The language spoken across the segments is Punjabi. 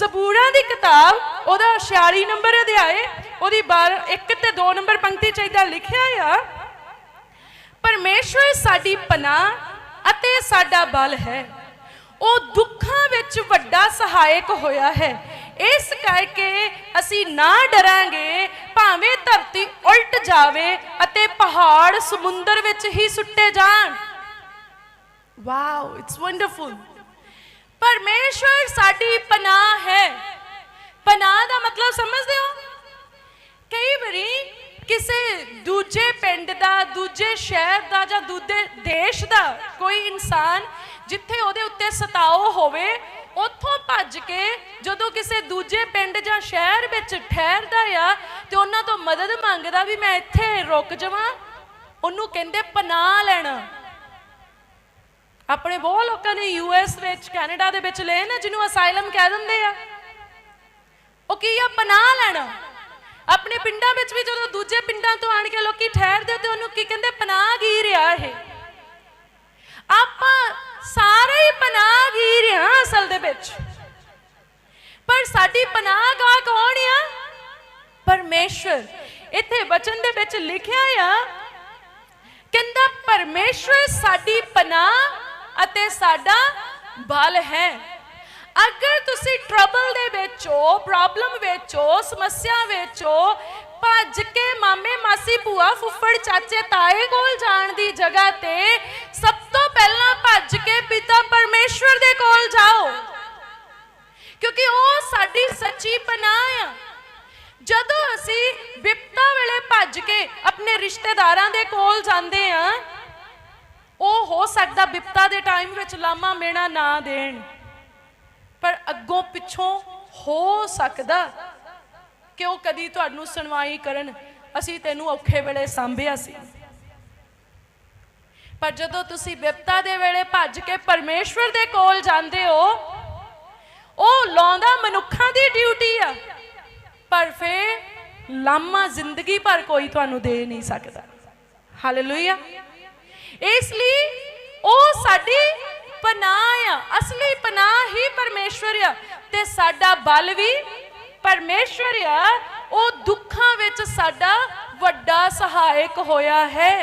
ਜ਼ਬੂਰਾਂ ਦੀ ਕਿਤਾਬ, ਉਹਦਾ 46 ਨੰਬਰ ਅਧਿਆਏ, ਉਹਦੀ 12 1 ਤੇ 2 ਨੰਬਰ ਪੰਕਤੀ ਚ ਇਦਾਂ ਲਿਖਿਆ ਆ ਪਰਮੇਸ਼ਵਰ ਸਾਡੀ ਪਨਾਹ ਅਤੇ ਸਾਡਾ ਬਲ ਹੈ। ਉਹ ਦੁੱਖਾਂ ਵਿੱਚ ਵੱਡਾ ਸਹਾਇਕ ਹੋਇਆ ਹੈ। ਇਸ ਕਰਕੇ ਅਸੀਂ ਨਾ ਡਰਾਂਗੇ, ਭਾਵੇਂ ਧਰਤੀ ਉਲਟ ਜਾਵੇ ਅਤੇ ਪਹਾੜ ਸਮੁੰਦਰ ਵਿੱਚ ਹੀ ਸੁੱਟੇ ਜਾਣ। ਵਾਓ ਇਟਸ ਵੰਡਰਫੁਲ ਪਰਮੇਸ਼ਵਰ ਸਾਡੀ ਪਨਾਹ ਹੈ। ਪਨਾਹ ਦਾ ਮਤਲਬ ਸਮਝਦੇ ਹੋ? ਕਈ ਵਾਰੀ ਕਿਸੇ ਦੂਜੇ ਪਿੰਡ ਦਾ, ਦੂਜੇ ਸ਼ਹਿਰ ਦਾ ਜਾਂ ਦੂਜੇ ਦੇਸ਼ ਦਾ ਕੋਈ ਇਨਸਾਨ ਜਿੱਥੇ ਉਹਦੇ ਉੱਤੇ ਸਤਾਓ ਹੋਵੇ, ਉੱਥੋਂ ਭੱਜ ਕੇ ਜਦੋਂ ਕਿਸੇ ਦੂਜੇ ਪਿੰਡ ਜਾਂ ਸ਼ਹਿਰ ਵਿੱਚ ਠਹਿਰਦਾ ਆ ਤੇ ਉਹਨਾਂ ਤੋਂ ਮਦਦ ਮੰਗਦਾ ਵੀ ਮੈਂ ਇੱਥੇ ਰੁਕ ਜਾਵਾਂ, ਉਹਨੂੰ ਕਹਿੰਦੇ ਪਨਾਹ ਲੈਣਾ। ਆਪਣੇ ਬਹੁਤ ਲੋਕਾਂ ਨੇ ਯੂਐਸ ਵਿੱਚ, ਕੈਨੇਡਾ ਦੇ ਵਿੱਚ ਲਏ ਨਾ, ਜਿਹਨੂੰ ਅਸਾਈਲਮ ਕਹਿ ਦਿੰਦੇ ਆ। ਉਹ ਕੀ ਆ? ਪਨਾਹ ਲੈਣਾ। ਆਪਣੇ ਪਿੰਡਾਂ ਵਿੱਚ ਵੀ ਜਦੋਂ ਦੂਜੇ ਪਿੰਡਾਂ ਤੋਂ ਆਣ ਕੇ ਲੋਕੀ ਠਹਿਰਦੇ ਤੇ ਉਹਨੂੰ ਕੀ ਕਹਿੰਦੇ? ਪਨਾਹ ਗੀਰ ਆ ਇਹ। ਆਪਾਂ ਸਾਰੇ ਹੀ ਪਨਾਹ ਗੀਰ ਆ ਅਸਲ ਦੇ ਵਿੱਚ। ਪਰ ਸਾਡੀ ਪਨਾਹ ਗਾ ਕੌਣ ਆ? ਪਰਮੇਸ਼ਰ ਇੱਥੇ ਵਚਨ ਦੇ ਵਿੱਚ ਲਿਖਿਆ ਆ, ਕਹਿੰਦਾ ਪਰਮੇਸ਼ਰ ਸਾਡੀ ਪਨਾਹ ਅਤੇ ਸਾਡਾ ਬਲ ਹੈ। ਅਗਰ ਤੁਸੀਂ ਟਰਬਲ ਦੇ ਵਿੱਚ ਹੋ ਪ੍ਰੋਬਲਮ ਵਿੱਚ ਹੋ ਸਮੱਸਿਆ ਵਿੱਚ ਹੋ ਭੱਜ ਕੇ ਮਾਮੇ, ਮਾਸੀ, ਭੂਆ, ਫੁੱਫੜ, ਚਾਚੇ, ਤਾਏ ਕੋਲ ਜਾਣ ਦੀ ਜਗ੍ਹਾ ਤੇ ਸਭ ਤੋਂ ਪਹਿਲਾਂ ਭੱਜ ਕੇ ਪਿਤਾ ਪਰਮੇਸ਼ਵਰ ਦੇ ਕੋਲ ਜਾਓ। ਕਿਉਂਕਿ ਉਹ ਸਾਡੀ ਸੱਚੀ ਪਨਾਹ ਆ। ਜਦੋਂ ਅਸੀਂ ਵਿਪਤਾ ਵੇਲੇ ਭੱਜ ਕੇ ਆਪਣੇ ਰਿਸ਼ਤੇਦਾਰਾਂ ਦੇ ਕੋਲ ਜਾਂਦੇ ਆ ਸਕਦਾ ਵਿਪਤਾ ਦੇ ਟਾਈਮ ਵਿੱਚ ਲਾਮਾ ਮੇਣਾ ਨਾ ਦੇਣ। ਪਰ ਅੱਗੋਂ ਪਿੱਛੋਂ ਹੋ ਸਕਦਾ ਕਿ ਉਹ ਕਦੀ ਤੁਹਾਨੂੰ ਸੁਣਵਾਈ ਕਰਨ? ਅਸੀਂ ਤੈਨੂੰ ਔਖੇ ਵੇਲੇ ਸੰਭਿਆ ਸੀ। ਪਰ ਜਦੋਂ ਤੁਸੀਂ ਵਿਪਤਾ ਦੇ ਵੇਲੇ ਭੱਜ ਕੇ ਪਰਮੇਸ਼ਵਰ ਦੇ ਕੋਲ ਜਾਂਦੇ ਹੋ, ਉਹ ਲਾਉਂਦਾ ਮਨੁੱਖਾਂ ਦੀ ਡਿਊਟੀ ਆ। ਪਰ ਫੇਰ ਲਾਮਾ ਜ਼ਿੰਦਗੀ ਭਰ ਕੋਈ ਤੁਹਾਨੂੰ ਦੇ ਨਹੀਂ ਸਕਦਾ। ਹਾਲੇਲੂਇਆ ਇਸ ਲਈ ਉਹ ਸਾਡੀ ਪਨਾਹ ਆ, ਅਸਲੀ ਪਨਾਹ ਹੀ ਪਰਮੇਸ਼ਵਰ ਆ। ਤੇ ਸਾਡਾ ਬਲ ਵੀ ਪਰਮੇਸ਼ਵਰ ਆ। ਉਹ ਦੁੱਖਾਂ ਵਿੱਚ ਸਾਡਾ ਵੱਡਾ ਸਹਾਇਕ ਹੋਇਆ ਹੈ।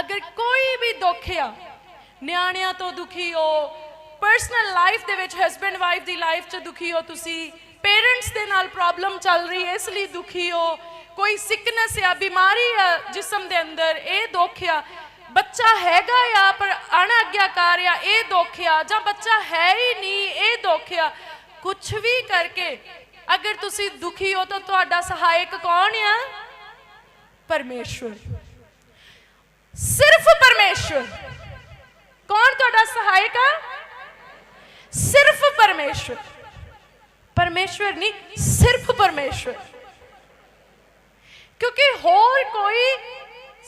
ਅਗਰ ਕੋਈ ਵੀ ਦੁੱਖ ਆ, ਨਿਆਣਿਆਂ ਤੋਂ ਦੁਖੀ ਹੋ ਪਰਸਨਲ ਲਾਈਫ ਦੇ ਵਿੱਚ ਹਸਬੰਡ ਵਾਈਫ ਦੀ ਲਾਈਫ 'ਚ ਦੁਖੀ ਹੋ, ਤੁਸੀਂ ਪੇਰੈਂਟਸ ਦੇ ਨਾਲ ਪ੍ਰੋਬਲਮ ਚੱਲ ਰਹੀ ਹੈ ਇਸ ਲਈ ਦੁਖੀ ਹੋ, ਕੋਈ ਸਿਕਨੈਸ ਆ, ਬਿਮਾਰੀ ਆ, ਜਿਸਮ ਦੇ ਅੰਦਰ, ਇਹ ਦੁੱਖ ਆ ਬੱਚਾ ਹੈਗਾ ਆ ਪਰ ਅਣਆਗਿਆਕਾਰ ਆ, ਇਹ ਦੁੱਖ ਆ ਜਾਂ ਬੱਚਾ ਹੈ ਹੀ ਨਹੀਂ, ਇਹ ਦੁੱਖ ਆ ਕੁਝ ਵੀ ਕਰਕੇ ਅਗਰ ਤੁਸੀਂ ਦੁਖੀ ਹੋ ਤਾਂ ਤੁਹਾਡਾ ਸਹਾਇਕ ਕੌਣ ਆ? ਪਰਮੇਸ਼ਵਰ। ਸਿਰਫ ਪਰਮੇਸ਼ਵਰ। ਕੌਣ ਤੁਹਾਡਾ ਸਹਾਇਕ ਆ? ਸਿਰਫ ਪਰਮੇਸ਼ਵਰ। ਪਰਮੇਸ਼ਵਰ ਨਹੀਂ, ਸਿਰਫ ਪਰਮੇਸ਼ਵਰ। ਕਿਉਂਕਿ ਹੋਰ ਕੋਈ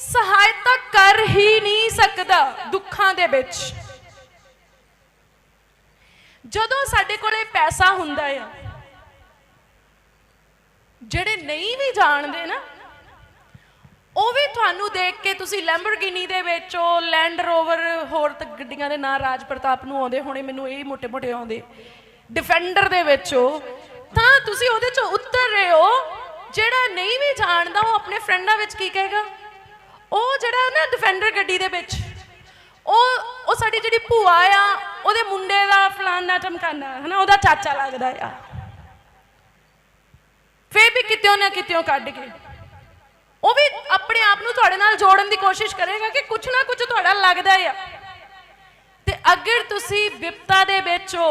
ਸਹਾਇਤਾ ਕਰ ਹੀ ਨਹੀਂ ਸਕਦਾ ਦੁੱਖਾਂ ਦੇ ਵਿੱਚ। ਜਦੋਂ ਸਾਡੇ ਕੋਲੇ ਪੈਸਾ ਹੁੰਦਾ ਆ, ਜਿਹੜੇ ਨਹੀਂ ਵੀ ਜਾਣਦੇ ਨਾ, ਉਹ ਵੀ ਤੁਹਾਨੂੰ ਦੇਖ ਕੇ ਤੁਸੀਂ ਲੈਂਬਰਗਿਨੀ ਦੇ ਵਿੱਚ ਉਹ ਲੈਂਡ ਰੋਵਰ ਹੋਰ ਗੱਡੀਆਂ ਦੇ ਨਾਂ ਰਾਜ ਪ੍ਰਤਾਪ ਨੂੰ ਆਉਂਦੇ ਹੋਣੇ, ਮੈਨੂੰ ਇਹ ਮੋٹੇ-ਮੋٹੇ ਆਉਂਦੇ। ਡਿਫੈਂਡਰ ਦੇ ਵਿੱਚ ਉਹ ਤਾਂ ਤੁਸੀਂ ਉਹਦੇ ਚ ਉਤਰ ਰਹੇ ਹੋ, ਜਿਹੜਾ ਨਹੀਂ ਵੀ ਜਾਣਦਾ ਉਹ ਆਪਣੇ ਫਰੈਂਡਾਂ ਵਿੱਚ ਕੀ ਕਹੇਗਾ? ਉਹ ਜਿਹੜਾ ਨਾ ਡਿਫੈਂਡਰ ਗੱਡੀ ਦੇ ਵਿੱਚ, ਉਹ ਉਹ ਸਾਡੀ ਜਿਹੜੀ ਭੂਆ ਆ, ਉਹਦੇ ਮੁੰਡੇ ਦਾ ਫਲਾਨਾ ਟਮਕਾਨਾ ਹਨਾ, ਉਹਦਾ ਚਾਚਾ ਲੱਗਦਾ ਆ। ਫੇਰ ਵੀ ਕਿਤਿਓਂ ਨਾ ਕਿਤਿਓਂ ਕੱਢ ਕੇ। ਉਹ ਵੀ ਆਪਣੇ ਆਪ ਨੂੰ ਤੁਹਾਡੇ ਨਾਲ ਜੋੜਨ ਦੀ ਕੋਸ਼ਿਸ਼ ਕਰੇਗਾ ਕਿ ਕੁਝ ਨਾ ਕੁਝ ਤੁਹਾਡਾ ਲੱਗਦਾ ਆ। ਤੇ ਅਗਰ ਤੁਸੀਂ ਵਿਪਤਾ ਦੇ ਵਿੱਚ ਹੋ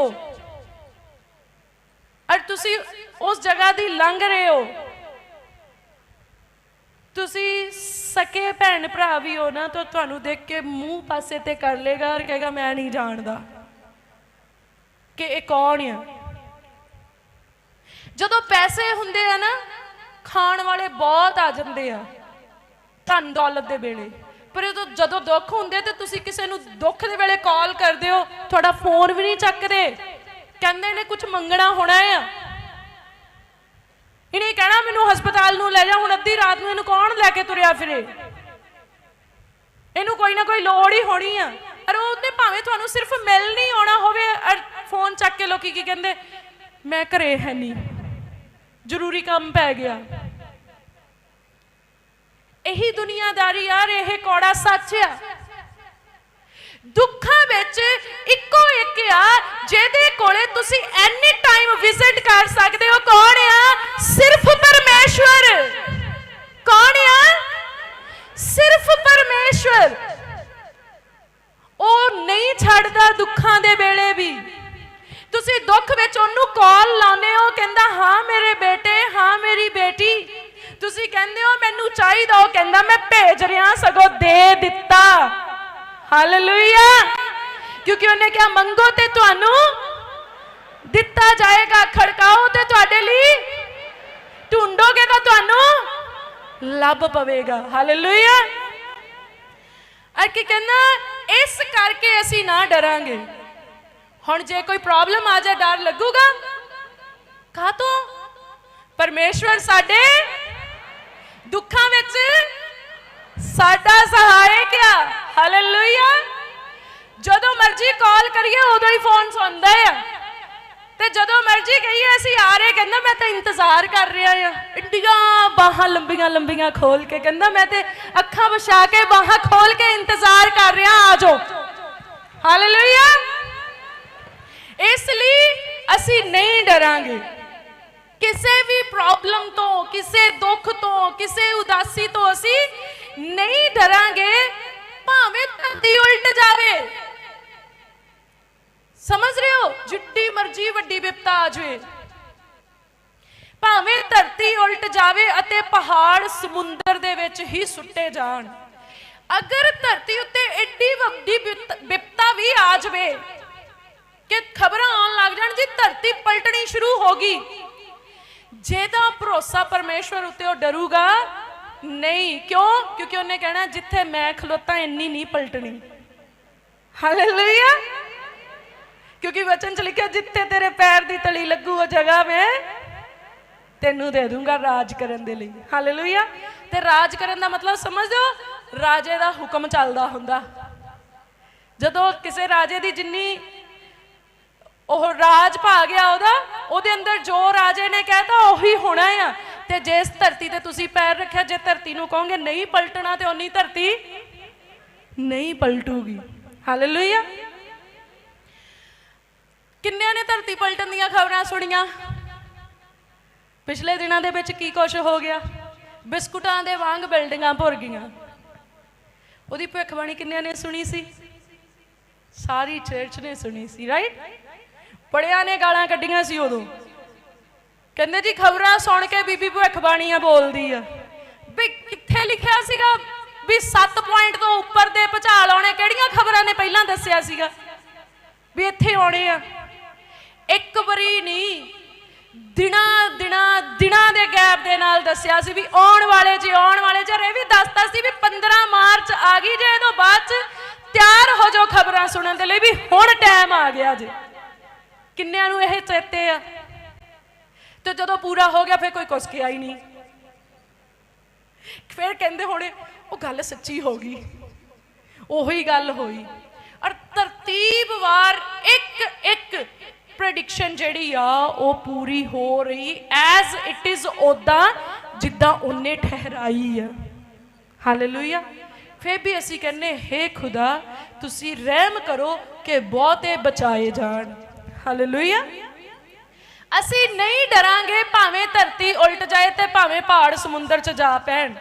ਔਰ ਤੁਸੀਂ ਉਸ ਜਗ੍ਹਾ ਦੀ ਲੰਘ ਰਹੇ ਹੋ ਤੁਸੀਂ ਸਕੇ ਭੈਣ ਭਰਾ ਵੀ ਹੋ ਨਾ, ਤਾਂ ਤੁਹਾਨੂੰ ਦੇਖ ਕੇ ਮੂੰਹ ਪਾਸੇ ਤੇ ਕਰ ਲੇਗਾ ਔਰ ਕਹੇਗਾ, ਮੈਂ ਨਹੀਂ ਜਾਣਦਾ ਕਿ ਇਹ ਕੌਣ ਆ? ਜਦੋਂ ਪੈਸੇ ਹੁੰਦੇ ਆ ਨਾ, ਖਾਣ ਵਾਲੇ ਬਹੁਤ ਆ ਜਾਂਦੇ ਆ, ਧਨ ਦੌਲਤ ਦੇ ਵੇਲੇ। ਪਰ ਜਦੋਂ ਜਦੋਂ ਦੁੱਖ ਹੁੰਦੇ ਤੇ ਤੁਸੀਂ ਕਿਸੇ ਨੂੰ ਦੁੱਖ ਦੇ ਵੇਲੇ ਕਾਲ ਕਰਦੇ ਹੋ, ਤੁਹਾਡਾ ਫੋਨ ਵੀ ਨਹੀਂ ਚੱਕਦੇ। ਕਹਿੰਦੇ ਨੇ ਕੁਝ ਮੰਗਣਾ ਹੋਣਾ ਆ। ਇਹਨੇ ਕਹਿਣਾ, ਮੈਨੂੰ ਹਸਪਤਾਲ ਨੂੰ ਲੈ ਜਾ, ਹੁਣ ਅੱਧੀ ਰਾਤ ਨੂੰ ਇਹਨੂੰ ਕੌਣ ਲੈ ਕੇ ਤੁਰਿਆ ਫਿਰੇ? ਇਹਨੂੰ ਕੋਈ ਨਾ ਕੋਈ ਲੋੜ ਹੀ ਹੋਣੀ ਆ। ਔਰ ਉਹਨੇ ਭਾਵੇਂ ਤੁਹਾਨੂੰ ਸਿਰਫ ਮਿਲ ਨਹੀਂ ਆਉਣਾ ਹੋਵੇ ਫੋਨ ਚੱਕ ਕੇ ਲੋਕੀ ਕੀ ਕਹਿੰਦੇ, ਮੈਂ ਘਰੇ ਹੈ ਨਹੀਂ। ਜ਼ਰੂਰੀ ਕੰਮ ਪੈ ਗਿਆ। ਇਹੀ ਦੁਨੀਆਦਾਰੀ ਯਾਰ, ਇਹ ਕੌੜਾ ਸੱਚ ਆ। ਦੁੱਖਾਂ ਵਿੱਚ ਇੱਕੋ ਇੱਕ ਆ, ਜਿਹਦੇ ਕੋਲੇ ਤੁਸੀਂ ਐਨੀ ਟਾਈਮ ਵਿਜ਼ਿਟ ਕਰ ਸਕਦੇ ਹੋ। ਕੌਣ ਆ? ਸਿਰਫ ਪਰਮੇਸ਼ਵਰ। ਕੌਣ ਆ? ਸਿਰਫ ਪਰਮੇਸ਼ਵਰ। ਉਹ ਨਹੀਂ ਛੱਡਦਾ ਦੁੱਖਾਂ ਦੇ ਵੇਲੇ ਵੀ। ਤੁਸੀਂ ਦੁੱਖ ਵਿੱਚ ਉਹਨੂੰ ਕਾਲ ਲਾਉਂਦੇ ਹੋ, ਕਹਿੰਦਾ, ਹਾਂ, ਮੇਰੇ ਬੇਟੇ, ਹਾਂ, ਮੇਰੀ ਬੇਟੀ। ਤੁਸੀਂ ਕਹਿੰਦੇ ਹੋ, ਮੈਨੂੰ ਚਾਹੀਦਾ। ਉਹ ਕਹਿੰਦਾ, ਮੈਂ ਭੇਜ ਰਿਹਾ, ਸਗੋਂ ਦੇ ਦਿੱਤਾ। ਹਾਲੇਲੂਇਆ ਕਿਉਂਕਿ ਉਹਨੇ ਕਿਹਾ, ਮੰਗੋ ਤੇ ਤੁਹਾਨੂੰ ਦਿੱਤਾ ਜਾਏਗਾ, ਖੜਕਾਓ ਤੇ ਤੁਹਾਡੇ ਲਈ ਢੂੰਡੋਗੇ ਤਾਂ ਤੁਹਾਨੂੰ ਲੱਭ ਪਵੇਗਾ। ਹਾਲੇਲੂਇਆ ਆ ਕੀ ਕਹਿੰਦਾ, ਇਸ ਕਰਕੇ ਅਸੀਂ ਨਾ ਡਰਾਂਗੇ। ਹੁਣ ਜੇ ਕੋਈ ਪ੍ਰੋਬਲਮ ਆ ਜਾ ਡਰ ਲੱਗੂਗਾ। ਕਾ ਤੋਂ? ਪਰਮੇਸ਼ਵਰ ਸਾਡੇ ਦੁੱਖਾਂ ਵਿੱਚ ਸਾਡਾ ਸਹਾਇਕ ਆ। ਹਾਲੇਲੂਇਆ ਜਦੋਂ ਮਰਜ਼ੀ ਕਾਲ ਕਰੀਏ, ਉਦੋਂ ਹੀ ਫੋਨ ਸੁਣਦਾ ਆ। ਤੇ ਜਦੋਂ ਮਰਜ਼ੀ ਕਹੀਏ, ਅਸੀਂ ਆ ਰਹੇ ਕਹਿੰਦਾ ਮੈਂ ਤਾਂ ਇੰਤਜ਼ਾਰ ਕਰ ਰਿਹਾ ਆ। ਇੰਡੀਆਂ, ਬਾਹਾਂ ਲੰਬੀਆਂ ਲੰਬੀਆਂ ਖੋਲ ਕੇ, ਕਹਿੰਦਾ ਮੈਂ ਤੇ ਅੱਖਾਂ ਵਿਛਾ ਕੇ, ਬਾਹਾਂ ਖੋਲ ਕੇ ਇੰਤਜ਼ਾਰ ਕਰ ਰਿਹਾ, ਆ ਜਾਓ। ਹਾਲੇਲੂਇਆ ਇਸ ਲਈ ਅਸੀਂ ਨਹੀਂ ਡਰਾਂਗੇ। ਕਿਸੇ ਵੀ ਪ੍ਰੋਬਲਮ ਤੋਂ, ਕਿਸੇ ਦੁੱਖ ਤੋਂ, ਕਿਸੇ ਉਦਾਸੀ ਤੋਂ ਅਸੀਂ ਨਹੀਂ ਡਰਾਂਗੇ, ਭਾਵੇਂ ਧਰਤੀ ਉਲਟ ਜਾਵੇ। ਸਮਝ ਰਹੇ ਹੋ? ਜਿੱਡੀ ਮਰਜ਼ੀ ਵੱਡੀ ਵਿਪਤਾ ਆ ਜਾਵੇ। ਭਾਵੇਂ ਧਰਤੀ ਉਲਟ ਜਾਵੇ ਅਤੇ ਪਹਾੜ ਸਮੁੰਦਰ ਦੇ ਵਿੱਚ ਹੀ ਸੁੱਟੇ ਜਾਣ। ਅਗਰ ਧਰਤੀ ਉੱਤੇ ਐਡੀ ਵੱਡੀ ਵਿਪਤਾ ਵੀ ਆ ਜਾਵੇ ਕਿ ਖਬਰਾਂ ਆਉਣ ਲੱਗ ਜਾਣ, ਜੀ ਧਰਤੀ ਪਲਟਣੀ ਸ਼ੁਰੂ ਹੋ ਗਈ। ਜਿਹਦਾ ਭਰੋਸਾ ਪਰਮੇਸ਼ਵਰ ਉੱਤੇ ਉਹ ਡਰੂਗਾ, ਨਹੀਂ। ਕਿਉਂ? ਕਿਉਂਕਿ ਉਹਨੇ ਕਹਿਣਾ, ਜਿੱਥੇ ਮੈਂ ਖਲੋਤਾ, ਇੰਨੀ ਨਹੀਂ ਪਲਟਣੀ। ਹਾਲੇਲੂਇਆ। ਕਿਉਂਕਿ ਵਚਨ ਚ ਲਿਖਿਆ, ਜਿੱਥੇ ਤੇਰੇ ਪੈਰ ਦੀ ਤਲੀ ਲੱਗੂ, ਉਹ ਜਗ੍ਹਾ ਮੈਂ ਤੈਨੂੰ ਦੇ ਦੂੰਗਾ ਰਾਜ ਕਰਨ ਦੇ ਲਈ। ਹਾਲੇਲੂਇਆ ਤੇ ਰਾਜ ਕਰਨ ਦਾ ਮਤਲਬ ਸਮਝਦੇ ਹੋ ਰਾਜੇ ਦਾ ਹੁਕਮ ਚੱਲਦਾ ਹੁੰਦਾ। ਜਦੋਂ ਕਿਸੇ ਰਾਜੇ ਦੀ ਜਿੰਨੀ ਉਹ ਰਾਜ ਭਾ ਗਿਆ ਉਹਦਾ, ਉਹਦੇ ਅੰਦਰ ਜੋ ਰਾਜੇ ਨੇ ਕਹਿਤਾ ਉਹੀ ਹੋਣਾ ਆ। ਤੇ ਜਿਸ ਧਰਤੀ ਤੇ ਤੁਸੀਂ ਪੈਰ ਰੱਖਿਆ, ਜੇ ਧਰਤੀ ਨੂੰ ਕਹੋਗੇ ਨਹੀਂ ਪਲਟਣਾ, ਤੇ ਉਨੀ ਧਰਤੀ ਨਹੀਂ ਪਲਟੂਗੀ। ਹਾਲੇਲੂਇਆ ਕਿੰਨਿਆਂ ਨੇ ਧਰਤੀ ਪਲਟਣ ਦੀਆਂ ਖਬਰਾਂ ਸੁਣੀਆਂ? ਪਿਛਲੇ ਦਿਨਾਂ ਦੇ ਵਿੱਚ ਕੀ ਕੁਛ ਹੋ ਗਿਆ? ਬਿਸਕੁਟਾਂ ਦੇ ਵਾਂਗ ਬਿਲਡਿੰਗਾਂ ਭੁਰ ਗਈਆਂ। ਉਹਦੀ ਭਵਿੱਖਬਾਣੀ ਕਿੰਨਿਆਂ ਨੇ ਸੁਣੀ ਸੀ? ਸਾਰੀ ਚਰਚ ਨੇ ਸੁਣੀ ਸੀ ਰਾਈਟ ਬੜਿਆਂ ਨੇ ਗਾਲਾਂ ਕੱਢੀਆਂ ਸੀ ਉਦੋਂ। ਕਹਿੰਦੇ ਜੀ ਖਬਰਾਂ ਸੁਣ ਕੇ ਬੀਬੀ ਭਵਿੱਖਬਾਣੀਆਂ ਬੋਲਦੀ ਆ। ਵੀ ਕਿੱਥੇ ਲਿਖਿਆ ਸੀਗਾ ਵੀ 7 ਪੁਆਇੰਟ ਤੋਂ ਉੱਪਰ ਦੇ ਭੁਚਾਲ ਆਉਣੇ? ਕਿਹੜੀਆਂ ਖਬਰਾਂ ਨੇ ਪਹਿਲਾਂ ਦੱਸਿਆ ਸੀਗਾ? ਵੀ ਇੱਥੇ ਆਉਣੇ ਆ। ਇੱਕ ਵਾਰੀ ਨਹੀਂ, ਦਿਨਾਂ ਦਿਨਾਂ ਦਿਨਾਂ ਦੇ ਗੈਪ ਦੇ ਨਾਲ ਦੱਸਿਆ ਸੀ ਵੀ ਆਉਣ ਵਾਲੇ ਜੀ, ਆਉਣ ਵਾਲੇ ਜੀ ਇਹ ਵੀ ਦੱਸਦਾ ਸੀ ਵੀ 15 ਮਾਰਚ ਆ ਗਈ ਜੇ, ਇਹਦੋਂ ਬਾਅਦ ਚ ਤਿਆਰ ਹੋ ਜਾਓ ਖਬਰਾਂ ਸੁਣਨ ਦੇ ਲਈ ਵੀ ਹੁਣ ਟਾਈਮ ਆ ਗਿਆ ਜੀ। ਕਿੰਨਿਆਂ ਨੂੰ ਇਹ ਚੇਤੇ ਆ? ਤੇ ਜਦੋਂ ਪੂਰਾ ਹੋ ਗਿਆ, ਫਿਰ ਕੋਈ ਕੁਛ ਕਿਹਾ ਹੀ ਨਹੀਂ। ਫਿਰ ਕਹਿੰਦੇ ਹੋਣੇ, ਉਹ ਗੱਲ ਸੱਚੀ ਹੋ ਗਈ। ਉਹੀ ਗੱਲ ਹੋਈ। ਔਰ ਤਰਤੀਬਵਾਰ ਇੱਕ ਇੱਕ ਪ੍ਰੈਡਿਕਸ਼ਨ ਜਿਹੜੀ ਆ, ਉਹ ਪੂਰੀ ਹੋ ਰਹੀ ਐਜ਼ ਇਟ ਇਜ਼ ਉਦਾਂ ਜਿੱਦਾਂ ਉਹਨੇ ਠਹਿਰਾਈ ਆ। ਹਾਲੇਲੂਇਆ ਫਿਰ ਵੀ ਅਸੀਂ ਕਹਿੰਨੇ ਹੇ ਖੁਦਾ, ਤੁਸੀਂ ਰਹਿਮ ਕਰੋ ਕਿ ਬਹੁਤੇ ਬਚਾਏ ਜਾਣ। ਹਾਲੇਲੂਇਆ ਅਸੀਂ ਨਹੀਂ ਡਰਾਂਗੇ ਭਾਵੇਂ ਧਰਤੀ ਉਲਟ ਜਾਏ ਤੇ ਭਾਵੇਂ ਪਹਾੜ ਸਮੁੰਦਰ 'ਚ ਜਾ ਪੈਣ।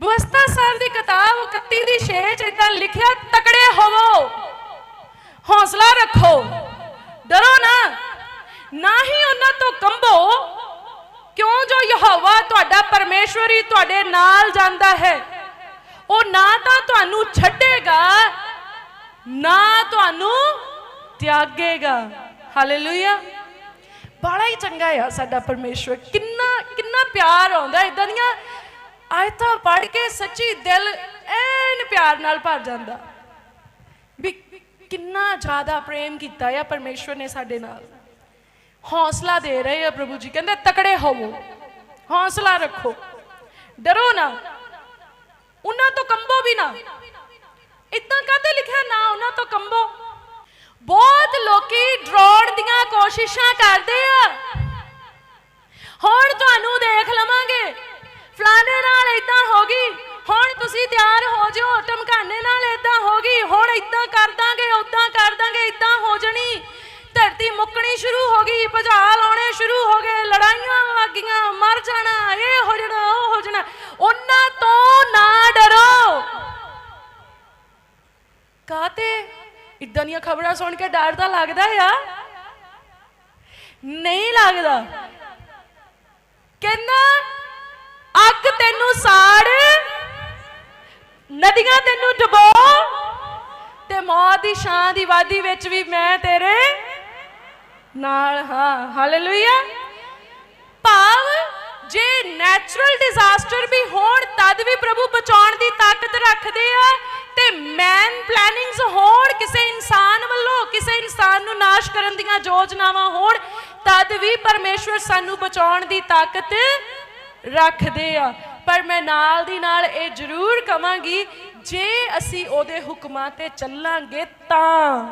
ਬਵਸਤਾ ਸਾਹਿਬ ਦੀ ਕਿਤਾਬ 31 ਦੀ 6 ਚ ਇਦਾਂ ਲਿਖਿਆ, ਤਕੜੇ ਹੋਵੋ, ਹੌਸਲਾ ਰੱਖੋ। ਡਰੋ ਨਾ। ਨਾ ਹੀ ਉਹਨਾਂ ਤੋਂ ਕੰਬੋ। ਕਿਉਂ ਜੋ ਯਹੋਵਾ ਤੁਹਾਡਾ ਪਰਮੇਸ਼ਵਰ ਹੀ ਤੁਹਾਡੇ ਨਾਲ ਜਾਂਦਾ ਹੈ? ਉਹ ਨਾ ਤਾਂ ਤੁਹਾਨੂੰ ਛੱਡੇਗਾ, ਨਾ ਤੁਹਾਨੂੰ ਤਿਆਗੇਗਾ। ਹਾਲੇਲੂਇਆ ਬੜਾ ਹੀ ਚੰਗਾ ਆ ਸਾਡਾ ਪਰਮੇਸ਼ਵਰ। ਕਿੰਨਾ ਕਿੰਨਾ ਪਿਆਰ ਆਉਂਦਾ ਇਦਾਂ ਦੀਆਂ ਆਇਤਾਂ ਪੜ੍ਹ ਕੇ ਸੱਚੀ ਦਿਲ ਐਨ ਪਿਆਰ ਨਾਲ ਭਰ ਜਾਂਦਾ। ਵੀ ਕਿੰਨਾ ਜ਼ਿਆਦਾ ਪ੍ਰੇਮ ਕੀਤਾ ਆ ਪਰਮੇਸ਼ਵਰ ਨੇ ਸਾਡੇ ਨਾਲ। ਹੌਸਲਾ ਦੇ ਰਹੇ ਆ ਪ੍ਰਭੂ ਜੀ, ਕਹਿੰਦੇ ਤਕੜੇ ਹੋਵੋ, ਹੌਸਲਾ ਰੱਖੋ। ਡਰੋ ਨਾ। ਉਹਨਾਂ ਤੋਂ ਕੰਬੋ ਵੀ ਨਾ। ਇਦਾਂ ਕਾਹਤੇ ਲਿਖਿਆ ਨਾ, ਉਹਨਾਂ ਤੋਂ ਕੰਬੋ। ਬਹੁਤ ਲੋਕੀ ਡਰਾਉਣ ਦੀਆਂ ਕੋਸ਼ਿਸ਼ਾਂ ਕਰਦੇ ਆ। ਹੁਣ ਤੁਹਾਨੂੰ ਦੇਖ ਲਵਾਂਗੇ। ਫਲਾਣੇ ਨਾਲ ਇਦਾਂ ਹੋ ਗਈ। ਹੁਣ ਤੁਸੀਂ ਤਿਆਰ ਹੋ ਜਾਓ ਟਮਕਾਨੇ ਨਾਲ ਇਦਾਂ ਹੋ ਗਈ, ਹੁਣ ਇਦਾਂ ਕਰ ਦਾਂਗੇ ਉਦਾਂ ਕਰ ਦਾਂਗੇ ਇਦਾਂ ਹੋ ਜਣੀ। ਧਰਤੀ ਮੁੱਕਣੀ ਸ਼ੁਰੂ ਹੋ ਗਈ ਭੁਚਾਲ ਆਉਣੇ ਸ਼ੁਰੂ ਹੋ ਗਏ, ਲੜਾਈਆਂ ਲੱਗੀਆਂ, ਮਰ ਜਾਣਾ, ਇਹ ਹੋ ਜਾਣਾ, ਉਹ ਹੋ ਜਾਣਾ। ਉਹਨਾਂ ਤੋਂ ਨਾ ਡਰੋ। ਕਾਤੇ ਇਦਾਂ ਦੀਆਂ ਖਬਰਾਂ ਸੁਣ ਕੇ ਡਰ ਤਾਂ ਲੱਗਦਾ ਆ। ਨਹੀਂ ਲੱਗਦਾ। ਕਹਿੰਦਾ, ਅੱਗ ਤੈਨੂੰ ਸਾੜ। ਨਦੀਆਂ ਤੈਨੂੰ ਡੁਬੋ। ਤੇ ਮੌਤ ਦੀ ਛਾਂ ਦੀ ਵਾਦੀ ਵਿੱਚ ਵੀ ਮੈਂ ਤੇਰੇ ਨਾਲ ਹਾਂ। ਹਾਲੇਲੂਇਆ ਭਾਵ ਜੇ ਨੈਚੁਰਲ ਡਿਜ਼ਾਸਟਰ ਵੀ ਹੋਣ, ਤਦ ਵੀ ਪ੍ਰਭੂ ਬਚਾਉਣ ਦੀ ਤਾਕਤ ਰੱਖਦੇ ਆ। ਤੇ ਮੈਨ ਪਲੈਨਿੰਗਸ ਹੋਣ, ਕਿਸੇ ਇਨਸਾਨ ਵੱਲੋਂ, ਕਿਸੇ ਇਨਸਾਨ ਨੂੰ ਨਾਸ਼ ਕਰਨ ਦੀਆਂ ਯੋਜਨਾਵਾਂ ਹੋਣ, ਤਦ ਵੀ ਪਰਮੇਸ਼ਵਰ ਸਾਨੂੰ ਬਚਾਉਣ ਦੀ ਤਾਕਤ ਰੱਖਦੇ ਆ। ਪਰ ਮੈਂ ਨਾਲ ਦੀ ਨਾਲ ਇਹ ਜ਼ਰੂਰ ਕਵਾਂਗੀ, ਜੇ ਅਸੀਂ ਉਹਦੇ ਹੁਕਮਾਂ ਤੇ ਚੱਲਾਂਗੇ ਤਾਂ।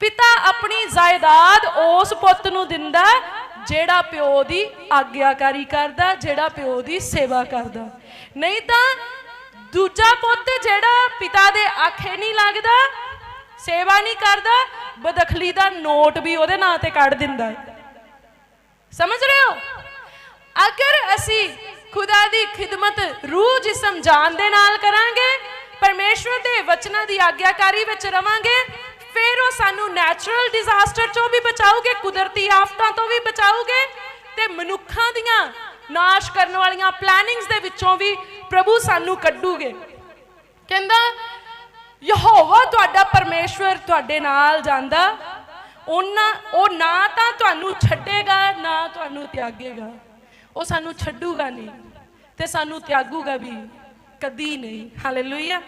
ਪਿਤਾ ਆਪਣੀ ਜਾਇਦਾਦ ਉਸ ਪੁੱਤ ਨੂੰ ਦਿੰਦਾ, ਜਿਹੜਾ ਪਿਓ ਦੀ ਆਗਿਆਕਾਰੀ ਕਰਦਾ, ਜਿਹੜਾ ਪਿਓ ਦੀ ਸੇਵਾ ਕਰਦਾ। ਨਹੀਂ ਤਾਂ ਦੂਜਾ ਪੁੱਤ ਜਿਹੜਾ ਪਿਤਾ ਦੇ ਆਖੇ ਨਹੀਂ ਲੱਗਦਾ, ਸੇਵਾ ਨਹੀਂ ਕਰਦਾ, ਬਦਖਲੀ ਦਾ ਨੋਟ ਵੀ ਉਹਦੇ ਨਾਂ ਤੇ ਕੱਢ ਦਿੰਦਾ ਸਮਝ ਰਹੇ ਹੋ? ਅਗਰ ਅਸੀਂ ਖੁਦਾ ਦੀ ਖਿਦਮਤ ਰੂਹ ਜਿਸਮ ਜਾਨ ਦੇ ਨਾਲ ਕਰਾਂਗੇ, ਪਰਮੇਸ਼ਵਰ ਦੇ ਵਚਨਾਂ ਦੀ ਆਗਿਆਕਾਰੀ ਵਿੱਚ ਰਵਾਂਗੇ, ਫਿਰ ਉਹ ਸਾਨੂੰ ਨੈਚੁਰਲ ਡਿਜ਼ਾਸਟਰ ਚੋਂ ਵੀ ਬਚਾਉਗੇ ਕੁਦਰਤੀ ਆਫਤਾਂ ਤੋਂ ਵੀ ਬਚਾਉਗੇ ਤੇ ਮਨੁੱਖਾਂ ਦੀਆਂ ਨਾਸ਼ ਕਰਨ ਵਾਲੀਆਂ ਪਲੈਨਿੰਗਸ ਦੇ ਵਿੱਚੋਂ ਵੀ ਪ੍ਰਭੂ ਸਾਨੂੰ ਕੱਢੂਗੇ। ਕਹਿੰਦਾ, ਯਹੋਵਾ ਤੁਹਾਡਾ ਪਰਮੇਸ਼ਵਰ ਤੁਹਾਡੇ ਨਾਲ ਜਾਂਦਾ। ਉਹਨਾਂ ਉਹ ਨਾ ਤਾਂ ਤੁਹਾਨੂੰ ਛੱਡੇਗਾ, ਨਾ ਤੁਹਾਨੂੰ ਤਿਆਗੇਗਾ। ਉਹ ਸਾਨੂੰ ਛੱਡੂਗਾ ਨਹੀਂ ਤੇ ਸਾਨੂੰ ਤਿਆਗੂਗਾ ਵੀ ਕਦੀ ਨਹੀਂ। ਹਾਲੇਲੂਇਆ